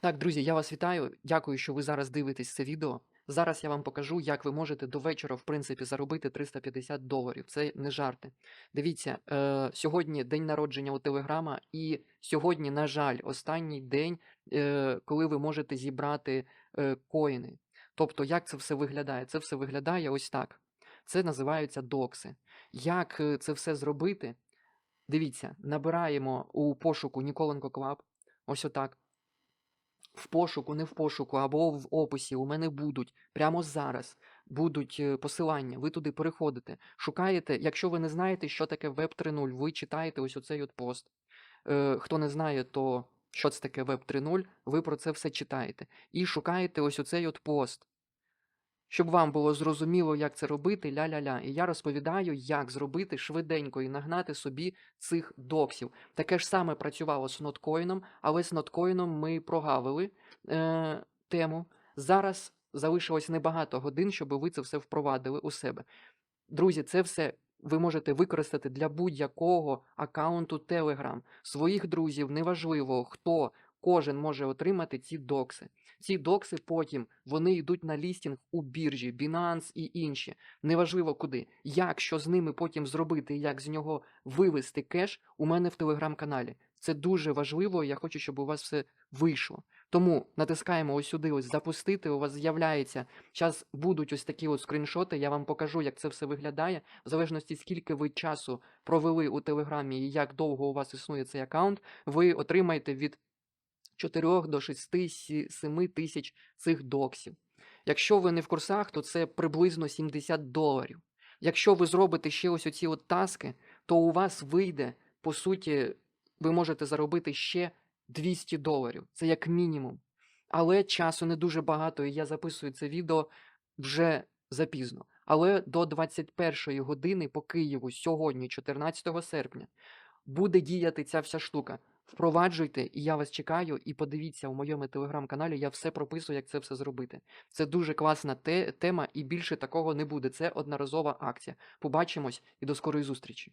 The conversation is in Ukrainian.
Так, друзі, я вас вітаю. Дякую, що ви зараз дивитесь це відео. Зараз я вам покажу, як ви можете до вечора, в принципі, заробити 350 доларів. Це не жарти. Дивіться, е, сьогодні день народження у Телеграма, і сьогодні, на жаль, останній день, е, коли ви можете зібрати е, коїни. Тобто, як це все виглядає? Це все виглядає ось так. Це називаються докси. Як е, це все зробити? Дивіться, набираємо у пошуку Ніколенко Клаб. Ось отак. В пошуку, не в пошуку, або в описі у мене будуть прямо зараз будуть е, посилання. Ви туди переходите, шукаєте. Якщо ви не знаєте, що таке Web 3.0, ви читаєте ось оцей от пост. Е, хто не знає, то що це таке Web 3.0, ви про це все читаєте. І шукаєте ось оцей от пост. Щоб вам було зрозуміло, як це робити, ля-ля-ля. І я розповідаю, як зробити швиденько і нагнати собі цих доксів. Таке ж саме працювало з ноткоїном, але з ноткоїном ми прогавили е, тему. Зараз залишилось небагато годин, щоб ви це все впровадили у себе. Друзі, це все ви можете використати для будь-якого аккаунту Telegram. Своїх друзів, неважливо хто, кожен може отримати ці докси. Ці докси потім вони йдуть на лістінг у біржі, Binance і інші. Неважливо куди. Як що з ними потім зробити, як з нього вивести кеш у мене в телеграм-каналі. Це дуже важливо. Я хочу, щоб у вас все вийшло. Тому натискаємо ось сюди, ось запустити. У вас з'являється. Зараз будуть ось такі от скріншоти. Я вам покажу, як це все виглядає. В залежності, скільки ви часу провели у телеграмі і як довго у вас існує цей аккаунт, ви отримаєте від 4 до 6-7 тисяч цих доксів. Якщо ви не в курсах, то це приблизно 70 доларів. Якщо ви зробите ще ось оці от таски, то у вас вийде, по суті, ви можете заробити ще 200 доларів. Це як мінімум. Але часу не дуже багато, і я записую це відео вже запізно. Але до 21 години по Києву сьогодні, 14 серпня, буде діяти ця вся штука. Впроваджуйте, і я вас чекаю. І подивіться у моєму телеграм-каналі, я все прописую, як це все зробити. Це дуже класна те- тема, і більше такого не буде. Це одноразова акція. Побачимось і до скорої зустрічі.